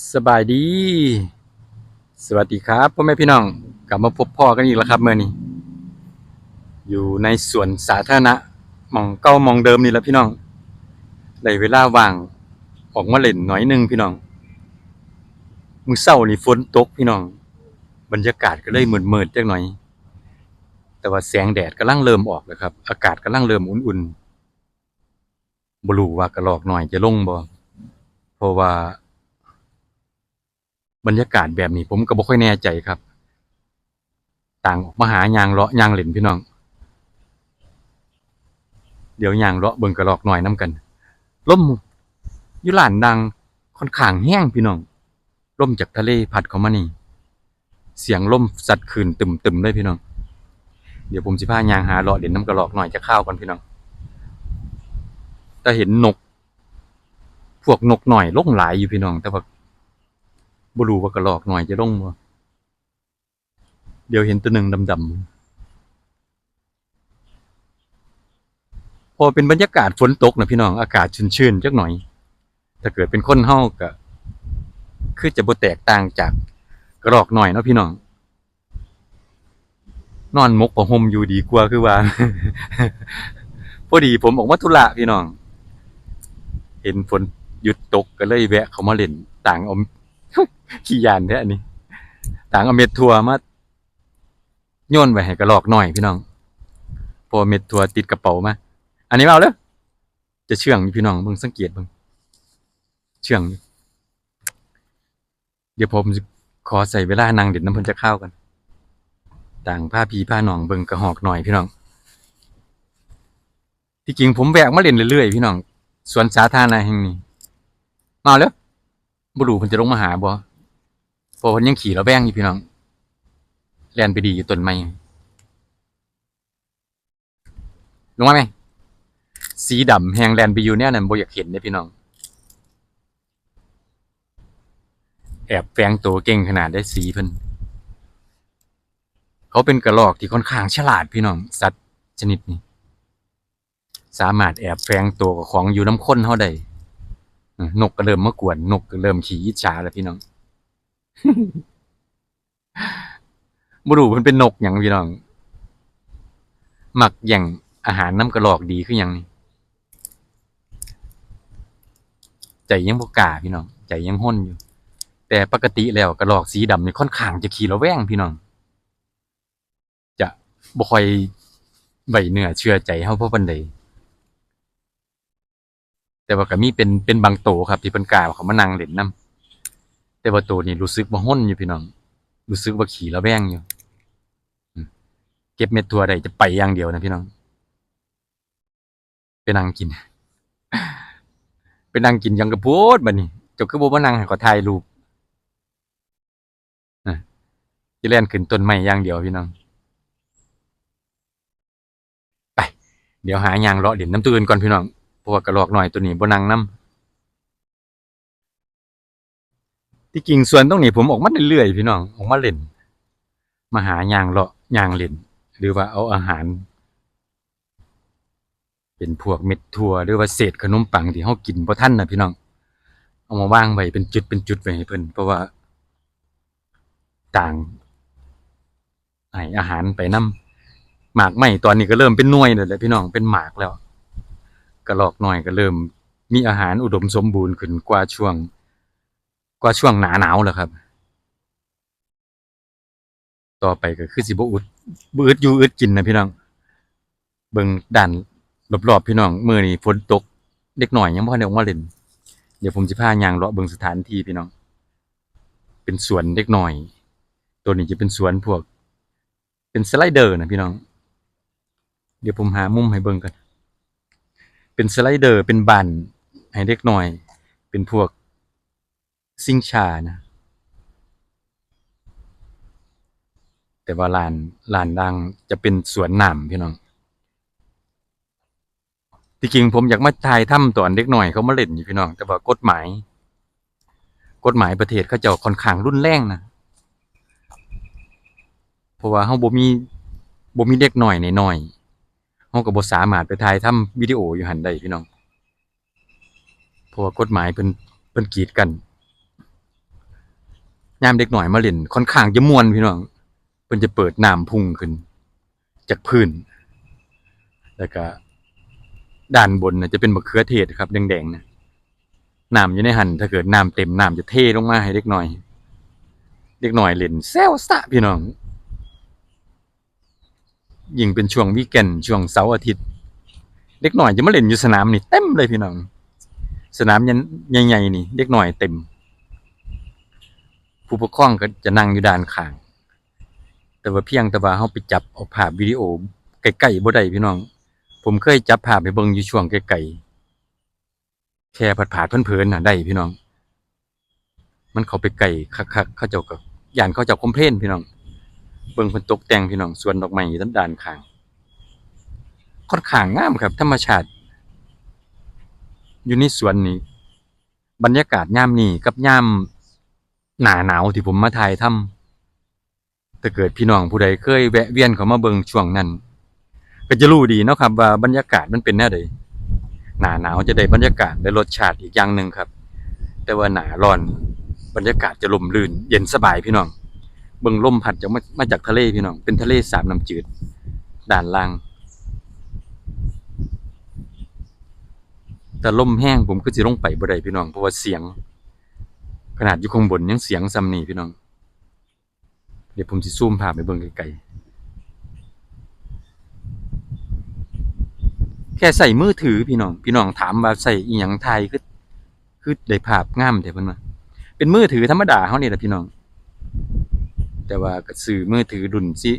สบายดี สวัสดีครับพ่อแม่พี่น้องกลับมาพบพ่อกันอีกแล้วครับเมื่อนี้ อยู่ในสวนสาธารณะมองเก้ามองเดิมนี่แหล้วพี่น้องได้เวลาว่างออกมาเล่นหน่อยหนึงพี่น้องมือเช้านี่ฝนตกพี่น้อง บรรยากาศก็เลยมืดๆจักหน่อย แต่ว่าแสงแดดกำลังเริ่มออกแล้วครับ อากาศกำลังเริ่มอุ่นๆบ่รู้ว่ากระรอกหน่อยจะลงบ่เพราะว่า บรรยากาศแบบนี้ ผมก็บ่ค่อยแน่ใจครับ ต่างออกมาหายางเลาะยางเหล่นพี่น้อง เดี๋ยวยางเลาะเบิ่งกระรอกหน่อยน้ำกันล่มยู่ลานดังค่อนข้างแห้งพี่น้องล่มจากทะเลพัดเข้ามานี่ เสียงล่มสัดคืนตึมๆเลยพี่น้อง เดี๋ยวผมสิพายางหาเลาะเล่นน้ำกระรอกหน่อยจะเข้าวก่อนพี่น้องแต่เห็นนก พวกนกหน่อยลงหลายอยู่พี่น้อง แต่ว่า บรูว่ากระหรอกหน่อยจะลงบ่เดี๋ยวเห็นตัวหนึ่งดำๆ พอเป็นบรรยากาศฝนตกนะพี่น้อง อากาศชื้นๆจักหน่อย ถ้าเกิดเป็นคนเฮาก็คือจะบ่แตกต่างจากกระหรอกหน่อยเนาะพี่น้อง นอนมกผ้าห่มอยู่ดีกว่าคือว่า พอดีผมออกมาธุระพี่น้อง เห็นฝนหยุดตกก็เลยแวะ เขามาเล่นต่างอา ขี้ยานแท้อันนี้ต่างเอาเม็ดถั่วมาโยนไว้ให้กระรอกหน่อยพี่น้อง พอเม็ดถั่วติดกระเป๋ามาอันนี้มาเอาเลยจะเชื่องพี่น้องเบิ่งสังเกตเบิ่งเชื่อง เดี๋ยวผมจะขอใส่เวลานั่งเด็ดน้ำพิ่นจะเข้ากัน ต่างผ้าพีผ้าหนองเบิ่งกระหอกหน่อยพี่น้อง ที่จริงผมแวกมาเล่นเรื่อยๆพี่น้องสวนสาธารณะแห่งนี้ มาเอาเลยบ่รู้เพิ่นจะลงมาหาบ่ พราะเพิ่นยังขี่ระแวงอยู่พี่น้องแลนไปดีอยู่ต้นไม้ลงมาไหมสีดำแฮงแลนไปอยู่เนี่ยนั่นบ่อยากเห็นเด้พี่น้อง แอบแฝงตัวเก่งขนาดได้สีเพิ่นเขาเป็นกระรอกที่ค่อนข้างฉลาดพี่น้อง สัตว์ชนิดนี้ สามารถแอบแฝงตัวกับของอยู่น้ำข้นเฮาได้นกก็เริ่มมากวน นกก็เริ่มขี้อิจฉาแล้วพี่น้อง บ่รู้มันเป็นนกหยังพี่น้อง หมักแย่างอาหารน้ำกระหรอกดีคือหยังนี่ใจยังบ่กล้าพี่น้อง ใจยังห้นอยู่ แต่ปกติแล้วกระหรอกสีดำนี่ค่อนข้างจะขี้ระแวงพี่น้อง จะบ่ค่อยไว้เนื้อเชื่อใจเฮาเพราะปานใดแต่ว่าก็มีเป็นเป็นบางโตครับ ที่เพิ่นกาเขามานั่งเล่นนํ แต่ว่าโตนี่รู้สึกว่าห้นอยู่พี่น้อง รู้สึกว่าขี้ระแวงอยู่เก็บเม็ดถั่วได้จะไปอย่างเดียวนะพี่น้องไปนั่งกินไปนั่งกินยังกระโพดบัดนี้จ้าคือบ่มานั่งให้ขาถ่ายรูปนะสิแล่นขึ้นต้นไม้อย่างเดียวพี่น้องไปเดี๋ยวหายางเลาะเล่นน้ำตื่นก่อนพี่น้องเพราะว่ากระรอกหน่อยตัวนี้บนังน้ำ ที่จริงส่วนตรงนี้ผมออกมาเรื่อยๆพี่น้องออกมาเล่น มาหายางเลาะยางเล่น หรือว่าเอาอาหาร เป็นพวกเม็ดถั่วหรือว่าเศษขนมปังที่เฮากินบ่ทันน่ะพี่น้อง เอามาวางไว้เป็นจุดเป็นจุดไว้ให้เพิ่นเพราะว่าต่างให้อาหารไปนำหมากไหม้ตอนนี้ก็เริ่มเป็นหน่วยแล้วแหละพี่น้องเป็นหมากแล้วกระรอกหน้อยก็เริ่ม มีอาหารอุดมสมบูรณ์ขึ้นกว่าช่วง กว่าช่วงหนาหนาวแล้วครับ ต่อไปก็คือสิบอุดบ่อึดอยู่อึดกินนะพี่น้อง เบิ่งด้านรอบๆพี่น้องมือนี้ฝนตก เด็กหน้อยยังบ่ทันได้ออกมาเล่นเดี๋ยวผมสิพายางเลาะเบิ่งสถานที่พี่น้อง เป็นสวนเด็กหน้อย ตัวนี้จะเป็นสวนพวก เป็นสไลเดอร์นะพี่น้อง เดี๋ยวผมหามุมให้เบิ่งกันเป็นสไลเดอร์เป็นบันให้เด็กหน่อย เป็นพวก ซิงชานะ แต่ว่าลานลานดังจะเป็นสวนหน้ำพี่น้องที่จริงผมอยากมาถ่ายถ้ำตอนเด็กหน่อยเขามาเล่นอยู่พี่น้อง แต่ว่ากฎหมาย กฎหมายประเทศเขาเจ้าค่อนข้างรุนแรงนะเพราะว่าเฮาบ่มีบ่มีเด็กหน้อยน้อยเฮาก็บ่สามารถไปถ่ายทำวิดีโออยู่หันได้พี่น้องเพราะว่ากฎหมายเพิ่นเพิ่นกีดกัน ยามเด็กหน่อยมาเล่นค่อนข้างจะม่วนพี่น้องเพิ่นจะเปิดน้ำพุ่งขึ้น จากพื้น แล้วก็ ด้านบนน่ะจะเป็นมะเขือเทศครับแดงๆนะน้ำอยู่ในหันถ้าเกิดน้ำเต็มน้ำจะเทลงมาให้เด็กหน่อย เด็กหน่อยเล่นแซวสะพี่น้อง ยิ่งเป็นช่วงวีแกนช่วงเสาร์อาทิตย์ เด็กหน่อยจะมาเล่นอยู่สนามนี่เต็มเลยพี่น้อง สนามยันใหญ่ๆนี่ เด็กหน่อยเต็ม ผู้ปกครองก็จะนั่งอยู่ด้านข้าง แต่ว่าเพียงแต่ว่าเฮาไปจับเอาภาพวิดีโอใกล้ๆบ่ได้พี่น้อง ผมเคยจับภาพไปเบิ่งอยู่ช่วงไกลๆแค่ผัดผาดเพิ่นๆน่ะได้พี่น้อง มันเขาไปไกลคักๆเขาเจ้าก็ย่านเขาเจ้าคอมเพลนพี่น้อง เบิ่งเพิ่นตกแต่งพี่น้องสวนดอกไม้อยู่ทางด้านข้างค่อนข้างงามครับ ธรรมชาติ อยู่ในสวนนี้ บรรยากาศยามนี้กับยาม หนาหนาวที่ผมมาถ่ายทำถ้าเกิดพี่น้องผู้ใดเคยแวะเวียนเขามาเบิงช่วงนั้น ก็จะรู้ดีเนาะครับว่าบรรยากาศมันเป็นแนวใดหนาหนาวจะได้บรรยากาศและรสชาติอีกอย่างหนึ่งครับ แต่ว่าหนาร้อนบรรยากาศจะลมลื่น เย็นสบายพี่น้อง เบิ่งลมพัดจากมามาจากทะเลพี่น้อง เป็นทะเลสาบน้ำจืด ด่านล่าง แต่ลมแห้งผมก็สิลงไปบ่ได้พี่น้อง เพราะว่าเสียง นาดอยู่ข้างบนยังเสียงซ้ำนี่พี่น้อง เดี๋ยวผมสิซูมภาพไปเบิ่งไกลๆแค่ใส่มือถือพี่น้อง พี่น้องถามว่าใส่อีหยังถ่ายคือคือได้ภาพงามแต่เพิ่นว่าเป็นมือถือธรรมดาเฮานี่แหละพี่น้อง แต่ว่าก็ซื้อมือถือรุ่นสิ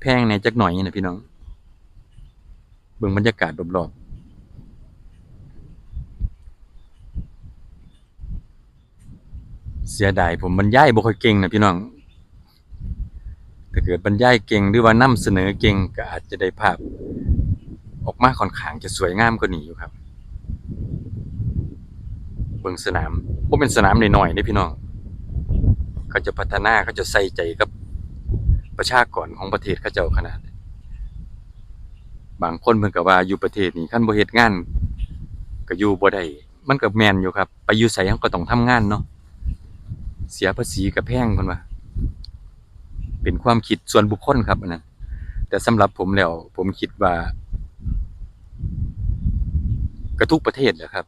แพงในจักหน่อยนี่นะพี่น้องเบิ่งบรรยากาศรอบๆ เสียดายผมบรรยายบ่ค่อยเก่งนะพี่น้องถ้าเกิดบรรยายเก่งหรือว่านำเสนอเก่งก็อาจจะได้ภาพ ออกมาค่อนข้างจะสวยงามกว่านี้อยู่ครับเบิ่งสนามบ่เป็นสนามน้อยๆเด้พี่น้องเขาจะพัฒนาเขาจะใส่ใจกับประชากรของประเทศเขาเจ้าขนาด บางคนเพิ่นก็ว่าอยู่ประเทศนี้คันบ่เฮ็ดงานก็อยู่บ่ได้มันก็แม่นอยู่ครับ ไปอยู่ไสเฮาก็ต้องทำงานเนาะ เสียภาษีก็แพงเพิ่นว่าเป็นความคิดส่วนบุคคลครับนนั้นแต่สำหรับผมแล้ว ผมคิดว่าก็ทุกประเทศแหละครับ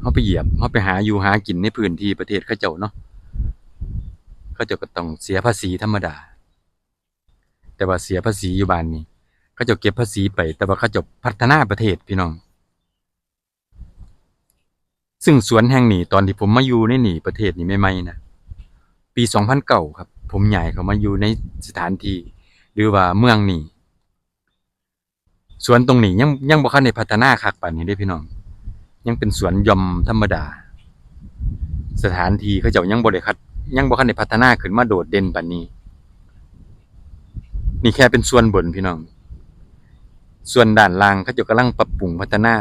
เฮาไปเหยียบเฮาไปหาอยู่หากินในพื้นที่ประเทศเขาเจ้าเนาะเขาเจะก็ต้องเสียภาษีธรรมดา แต่ว่าเสียภาษีอยู่บ้านนี้เขาเจะเก็บภาษีไป แต่ว่าเขาเจะพัฒนาประเทศพี่น้อง ซึ่งสวนแห่งนี้ตอนที่ผมมาอยู่ในนี่ประเทศนี้ใหม่ๆนะปี2009ครับ ผมย้ายเขามาอยู่ในสถานที่หรือว่าเมืองนี้สวนตรงนี้ยังยังบ่คันได้พัฒนาคักปานนี้เด้พี่น้อง ยังเป็นสวนย่อมธรรมดา สถานที่เขาเจ้ายังบ่ได้คัดยังบ่คันได้พัฒนาขึ้นมาโดดเด่นปานนี้ นี่แค่เป็นส่วนบนพี่น้อง ส่วนด้านล่างเขาเจ้ากำลังปรับปรุงพัฒนา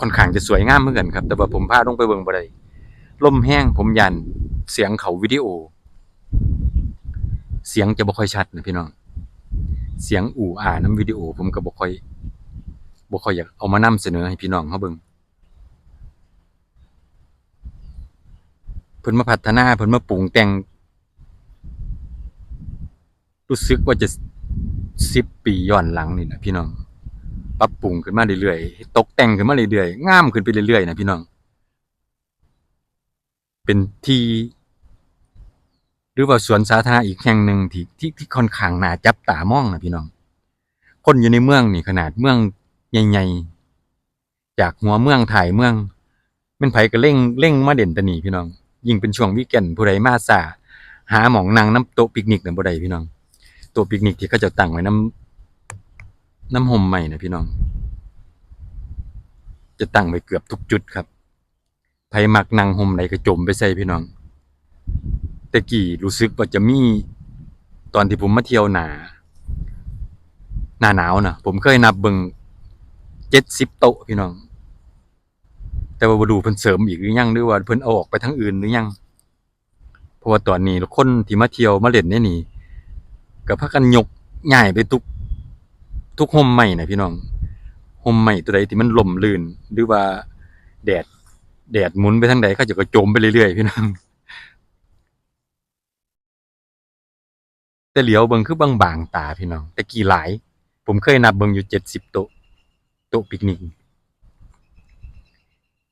ค่อนข้างจะสวยงามเหมือนกันครับ แต่ว่าผมพาลงไปเบิ่งบ่ได้ลมแห้งผมยันเสียงเขาวิดีโอ เสียงจะบ่ค่อยชัดนะพี่น้อง เสียงอู่อ่าน้ำวิดีโอ ผมก็บ่ค่อยบ่ค่อยอยากเอามานำเสนอให้พี่น้องเฮาเบิ่งเพิ่นมาพัฒนาเพิ่นมาปรุงแต่ง รู้สึกว่าจะสิบปีย้อนหลังนี่นะพี่น้อง ปรับปรุงขึ้นมาเรื่อยๆตกแต่งขึ้นมาเรื่อยๆงามขึ้นไปเรื่อยๆนะพี่น้อง เป็นที่หรือว่าสวนสาธารณะอีกแห่งหนึ่งที่ที่ที่ค่อนข้างน่าจับตามองนะพี่น้อง คนอยู่ในเมืองนี่ขนาดเมืองใหญ่ๆจากหัวเมืองถ่ายเมืองแม่นไผก็เร่งเร่งมาเด่นตะนีพี่น้อง ยิ่งเป็นช่วงวีกเอนผู้ใดมาซาหาหมองนั่งน้ำโต๊ะปิกนิกน่ะบ่ได้พี่น้องโต๊ะปิกนิกที่เขาจะตั้งไว้น้ำ น้ำห่มใหม่นะพี่น้อง จะตั้งไว้เกือบทุกจุดครับไผมักนั่งห่มใดก็จมไปใส่พี่น้อง แต่กี้รู้สึกว่าจะมีตอนที่ผมมาเที่ยวหนาหน้าหนาวนะผมเคยนับเบิ่ง70โต๊ะพี่น้อง แต่ว่าบ่รู้เพิ่นเสริมอีกหรือยังหรือว่าเพิ่นเอาออกไปทางอื่นหรือยัง เพราะว่าตอนนี้คนที่มาเที่ยวมาเล่นในนี่ก็พากันยกย้ายไปทุก ทุกห่มใหม่นะพี่น้องห่มใหม่ตัวใดที่มันลมลื่น หรือว่าแดด แดดหมุนไปทางใดเขาจะก็จมไปเรื่อยๆพี่น้องแต่เหลียวเบิงคือบางๆตาพี่น้อง แต่กี่หลาย ผมเคยนับเบิงอยู่เจ็ดสิบโต๊ะโต๊ะปิกนิก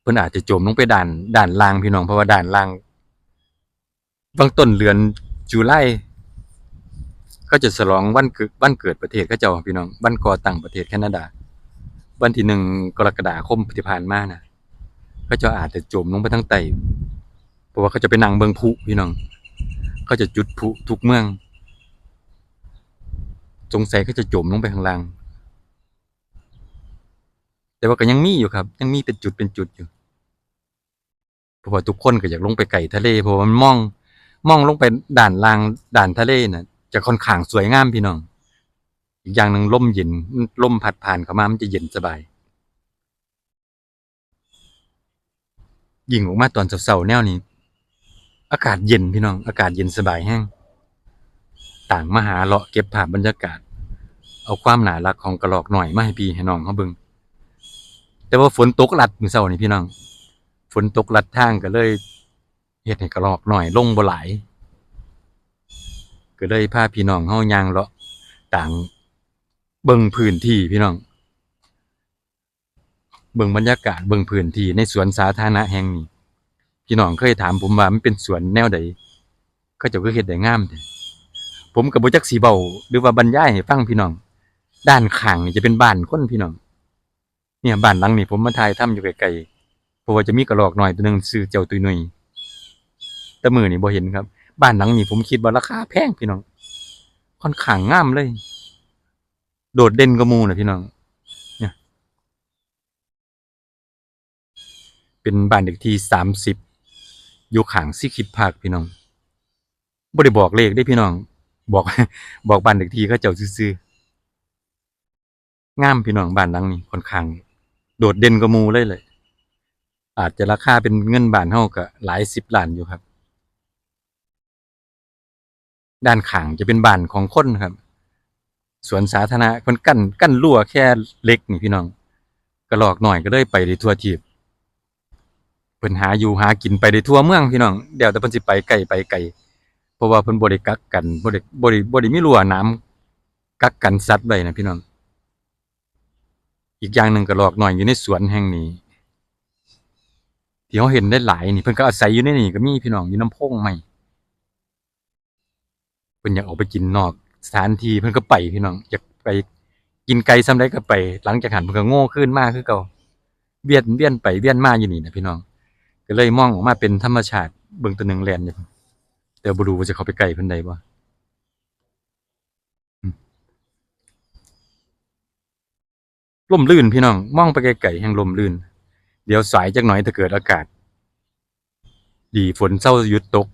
เพิ่นอาจจะจมลงไปด่านด่านล่างพี่น้องเพราะว่าด่านล่างบางต้นเดือนจุลายเขาจะฉลองวันเกิดวันเกิดประเทศเขาเจ้าพี่น้องวันก่อตั้งประเทศแคนาดา วันที่หนึ่งกรกฎาคมที่ผ่านมานะเขาเจะอาจจะจมลงไปทั้งไตเพราะว่าเขาจะไปนั่งเบิงพลุพี่น้องเขาจะจุดพลุทุกเมืองสงสัยเขาจะจมลงไปข้างล่าง แต่ว่าก็ยังมีอยู่ครับ ยังมีเป็นจุดเป็นจุดอยู่เพราะว่าทุกคนก็อยากลงไปไก่ทะเลเพราะว่ามันมอง มองลงไปด่านล่างด่านทะเลน่ะ จะค่อนข้างสวยงามพี่น้อง อีกอย่างหนึ่งลมเย็นลมพัดผ่านเข้ามามันจะเย็นสบาย ยิ่งออกมาตอนเสาๆแนวนี้ อากาศเย็นพี่น้อง อากาศเย็นสบายแห้ง ต่างมหาเลาะเก็บภาพบรรยากาศ เอาความหนารักของกระหรอกหน่อยมาให้พี่ให้น้องเขาเบิ่งแต่ว่าฝนตกหลัดมือเช้านี่พี่น้อง ฝนตกหลัดทางก็เลยเฮ็ดให้กระหรอกหน่อยลงบ่หลาย ก็เลยพาพี่น้องเฮายางเลาะต่างเบิ่งพื้นที่พี่น้อง เบิ่งบรรยากาศเบิ่งพื้นที่ในสวนสาธารณะแห่งนี้พี่น้องเคยถามผมว่ามันเป็นสวนแนวใดเขาเจ้าก็เฮ็ดได้งามแท้ผมก็บ่จักสิเว้าหรือว่าบรรยายให้ฟังพี่น้อง ด้านข้างนี่จะเป็นบ้านคนพี่น้อง เนี่ยบ้านหลังนี้ผมมาถ่ายทำอยู่ไกลๆเพราะว่าจะมีกระรอกหน้อยตัวหนึงชื่อเจ้าตุยนุ่ยแต่มือนี้บ่เห็นครับ บ้านหลังนี้ผมคิดว่าราคาแพงพี่น้อง ค่อนข้างงามเลย โดดเด่นกว่าหมู่น่ะพี่น้อง เนี่ย เป็นบ้านเด็กที่สามสิบอยู่ขางซิคิดพาคพี่น้องบ่ได้บอกเลขได้พี่น้อง บอกบอกบ้านเด็กที่เขาเจ้าซื่อๆงามพี่น้องบ้านหลังนี้ค่อนข้าง โดดเด่นกว่าหมู่เลยเลย อาจจะราคาเป็นเงินบ้านเฮาก็หลายสิบล้านอยู่ครับ ด้านข้างจะเป็นบ้านของคนครับ สวนสาธารณะเพิ่นกั้นกั้นรั้วแค่เล็กนี่พี่น้องกระหลอกหน่อยก็เลยไปได้ทั่วทีบเพิ่นหาอยู่หากินไปได้ทั่วเมืองพี่น้องเดี๋ยวแต่เพิ่นสิไปไกลไปไกลเพราะว่าเพิ่นบ่ได้กักกันบ่ได้บ่ได้บ่ได้มีรั้วน้ำกักกันสัตว์ไว้นะพี่น้อง อีกอย่างหนึ่งกระหลอกหน่อยอยู่ในสวนแห่งนี้ที่เราเห็นได้หลายนี่เพิ่นก็อาศัยอยู่ในนี่ก็มีพี่น้องอยู่น้ำโพงใหม่ พิ่นอยากออกไปกินนอกสถานที่เพิ่นก็ไปพี่น้องอยากไปกินไก่ซ้ำใดก็ไป หลังจากหันเพิ่นก็โง่ขึ้นมากคือเก่าเวียนเวียนไปเวียนมาอยู่นี่นะพี่น้อง ก็เลยมองออกมาเป็นธรรมชาติเบิ่งตัวหนึ่งแลนอยู่แต่บ่รู้ว่าจะเข้าไปใกลเพิ่นได้บ่ล่มลื่นพี่น้องมองไปไกลๆแห่งลมลื่น เดี๋ยวสายจักหน่อยถ้าเกิดอากาศ ดีฝนเศร้าหยุดตก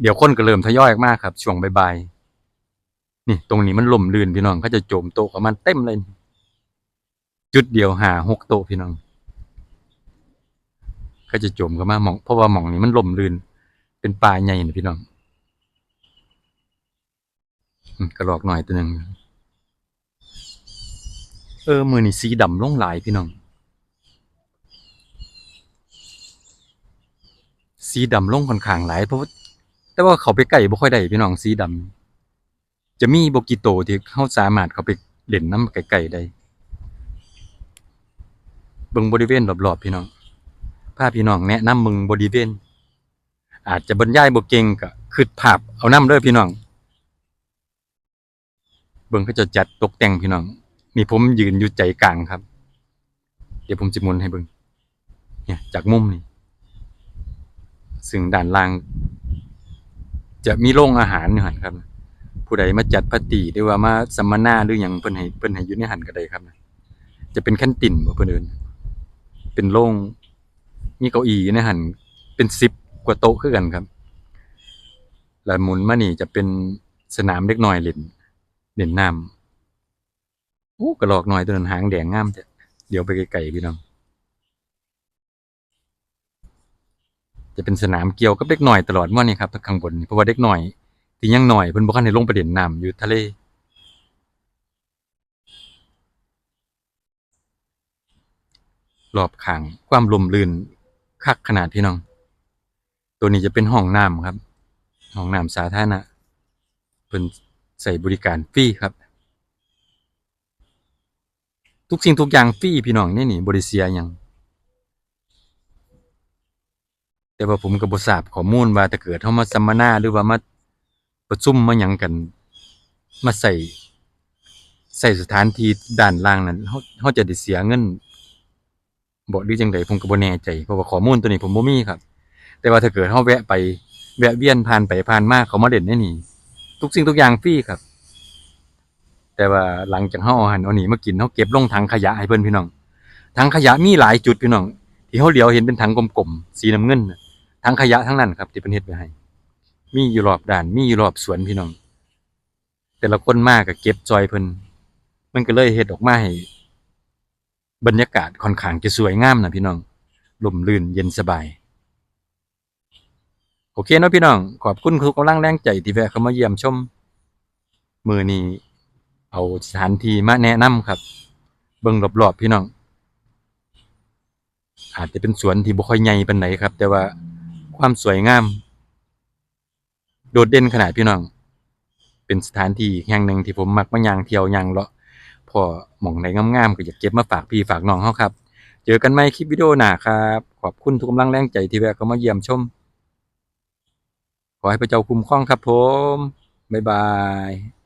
เดี๋ยวคนก็เริ่มทยอยออกมาครับช่วงบ่ายๆนี่ตรงนี้มันล่มลื่นพี่น้องเขาจะโจมโต๊ะกับมันเต็มเลย จุดเดียวหาหกโต๊ะพี่น้องเขาจะโจมกับมาหมองเพราะว่าหมองนี้มันล่มลื่น เป็นป่าใหญ่นะพี่น้องกระหรอกหน่อยตัวหนึ่งเออมือนี่สีดำลงหลายพี่น้อง สีดำลงค่อนข้างหลายเพราะว่า แต่ว่าเขาไปใกล้บ่ค่อยได้พี่น้องสีดำจะมีบ่กี่โตที่เขาสามารถเขาไปเล่นน้ำไกลๆได้เบิ่งบริเวณรอบๆพี่น้องพาพี่น้องแนะนำเบิ่งบริเวณอาจจะบรรยายบ่เก่งก็คิดภาพเอานำเด้อพี่น้อง เบิ่งเขาจะจัดตกแต่งพี่น้องนี่ผมยืนอยู่ใจกลางครับ เดี๋ยวผมจะมุนให้เบิ่งเนี่ยจากมุมนี้ซึ่งด้านล่าง จะมีโรงอาหารอยู่หันครับ ผู้ใดมาจัดปาร์ตี้หรือว่ามาสัมมนาหรือหยังเพิ่นให้เพิ่นให้อยู่ในหันก็ได้ครับจะเป็นแคนตินบ่เพิ่นเอิ้นเป็นโรงมีเก้าอี้ในหันเป็น10กว่าโต๊ะคือกันครับแล้วหมุนมานี่จะเป็นสนามเด็กน้อยเล่นเล่นน้ำโอ้กระรอกหน้อยตัวนั้นหางแดงงามจ้ะเดี๋ยวไปไกลๆพี่น้อง จะเป็นสนามเกี่ยวกับเด็กหน่อยตลอดม่วนนี่ครับข้างบนเพราะว่าเด็กหน่อยที่ยังหน่อยเพิ่นบ่คันได้ลงไปเล่นน้ำอยู่ทะเลรอบข้างความลมลื่นคักขนาดพี่น้อง ตัวนี้จะเป็นห้องน้ำครับ ห้องน้ำสาธารณะเป็นใส่บริการฟรีครับ ทุกสิ่งทุกอย่างฟรีพี่น้องนี่นี่บริเสียยัง แต่ ว่าผมก็บ่ทราบข้อมูลว่าถ้าเกิดเฮามาสัมมนาหรือว่ามาประชุมมาหยังกัน มาใส่ใส่สถานที่ด้านล่างนั้นเฮาเฮาจะได้เสียเงินบ่หรือจังไดผมก็บ่แน่ใจเพราะว่าข้อมูลตัวนี้ผมบ่มีครับ แต่ว่าถ้าเกิดเฮาแวะไปแวะเวียนผ่านไปผ่านมาเขามาเล่นในนี่ ทุกสิ่งทุกอย่างฟรีครับ แต่ว่าหลังจากเฮาเอาหันเอานี่มากินเฮาเก็บลงถังขยะให้เพิ่อนพี่น้องถังขยะมีหลายจุดพี่น้องที่เฮาเหลียวเห็นเป็นถังกลมๆสีน้ำเงินนะ ทั้งขยะทั้งนั้นครับที่เป็นเฮ็ดไว้ให้ มีอยู่รอบด่าน มีอยู่รอบสวนพี่น้อง แต่ละคนมากก็เก็บจอยเพิ่นมันก็เลยเฮ็ดออกมาให้บรรยากาศค่อนข้างจะสวยงามนะพี่น้องลมลื่นเย็นสบาย โอเคเนาะพี่น้อง ขอบคุณทุกกำลังแรงใจที่แวะเข้ามาเยี่ยมชม มือนี้เอาสถานที่มาแนะนำครับ เบิ่งรอบๆพี่น้องอาจจะเป็นสวนที่บ่ค่อยใหญ่ปานใดครับ แต่ว่า ความสวยงาม โดดเด่นขนาดพี่น้อง เป็นสถานที่แห่งหนึ่งที่ผมมักมาย่างเที่ยวย่างเลาะพอหม่องไหนงามๆก็อยากเก็บมาฝากพี่ฝากน้องเฮาครับ เจอกันใหม่คลิปวิดีโอหน้าครับ ขอบคุณทุกกำลังแรงใจที่แวะเข้ามาเยี่ยมชม ขอให้พระเจ้าคุ้มครองครับผม บ๊ายบาย